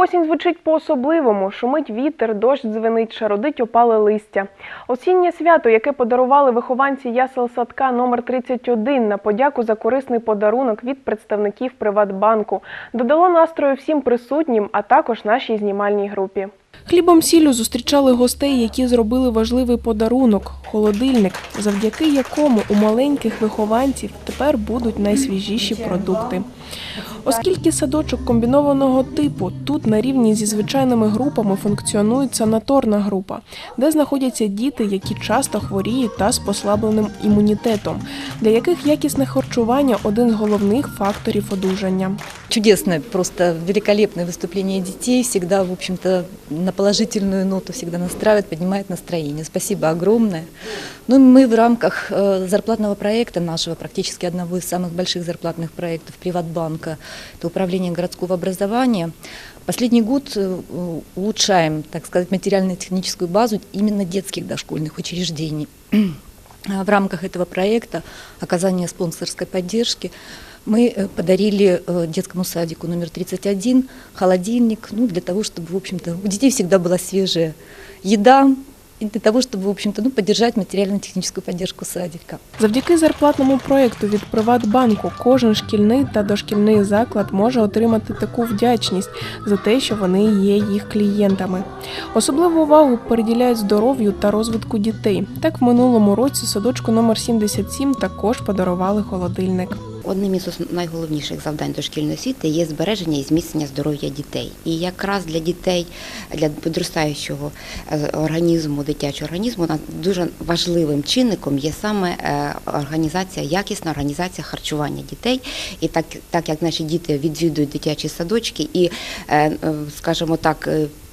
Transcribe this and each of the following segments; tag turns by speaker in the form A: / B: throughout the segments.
A: Осінь звучить по-особливому. Шумить вітер, дощ дзвенить, шародить опале листя. Осіннє свято, яке подарували вихованці ясел садка номер 31 на подяку за корисний подарунок від представників Приватбанку, додало настрою всім присутнім, а також нашій знімальній групі. Хлібом сіллю зустрічали гостей, які зробили важливий подарунок холодильник, завдяки якому у маленьких вихованців тепер будуть найсвіжіші продукти. Оскільки садочок комбінованого типу тут на рівні зі звичайними групами функціонує санаторна група, де знаходяться діти, які часто хворіють та з послабленим імунітетом, для яких якісне харчування один з головних факторів одужання.
B: Чудесное, просто великолепное выступление детей. Всегда, в общем-то, на положительную ноту всегда настраивает, поднимает настроение. Спасибо огромное. Ну, мы в рамках э, зарплатного проекта нашего, практически одного из самых больших зарплатных проектов Приватбанка, это управление городского образования, последний год э, улучшаем, так сказать, материально-техническую базу именно детских дошкольных учреждений. А В рамках этого проекта оказания спонсорской поддержки мы э, подарили э, детскому садику номер 31 холодильник, ну, для того, чтобы, в общем-то, у детей всегда была свежая еда, и для того, чтобы, в общем-то, ну, поддержать материально-техническую поддержку садика.
A: Завдяки зарплатному проєкту від Приватбанку кожен шкільний та дошкільний заклад може отримати таку вдячність за те, що вони є їх клієнтами. Особливу увагу приділяють здоров'ю та розвитку дітей. Так, в минулому році садочку номер 77 також подарували холодильник.
C: Одним із найголовніших завдань дошкільної освіти є збереження і зміцнення здоров'я дітей. І якраз для дітей, для підростаючого е, організму, дитячого організму, дуже важливим чинником є саме е, організація, якісна організація харчування дітей. І так, так як наші діти відвідують дитячі садочки і, е, скажімо так,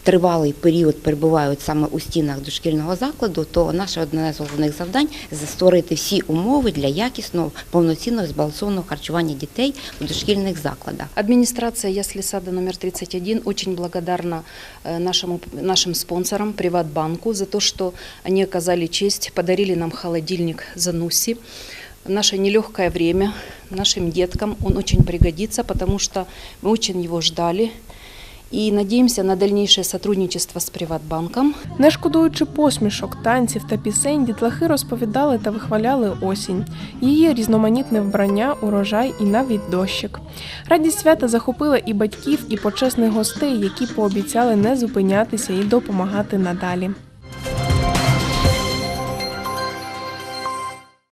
C: Тривалий період перебувають саме у стінах дошкільного закладу, то наше одне з головних завдань створити всі умови для якісного, повноцінного збалансованого харчування дітей у дошкільних закладах.
D: Администрация Ясли сада номер 31 очень благодарна э, нашему, нашим спонсорам Приватбанку за то, что они оказали честь, подарили нам холодильник Зануси. В наше нелегкое время нашим деткам он очень пригодится, потому что мы очень его ждали. И надіємося на дальніше сотрудничество з Приватбанком.
A: Не шкодуючи посмішок, танців та пісень, дітлахи розповідали та вихваляли осінь, її різноманітне вбрання, урожай і навіть дощик. Радість свята захопила і батьків, і почесних гостей, які пообіцяли не зупинятися і допомагати надалі.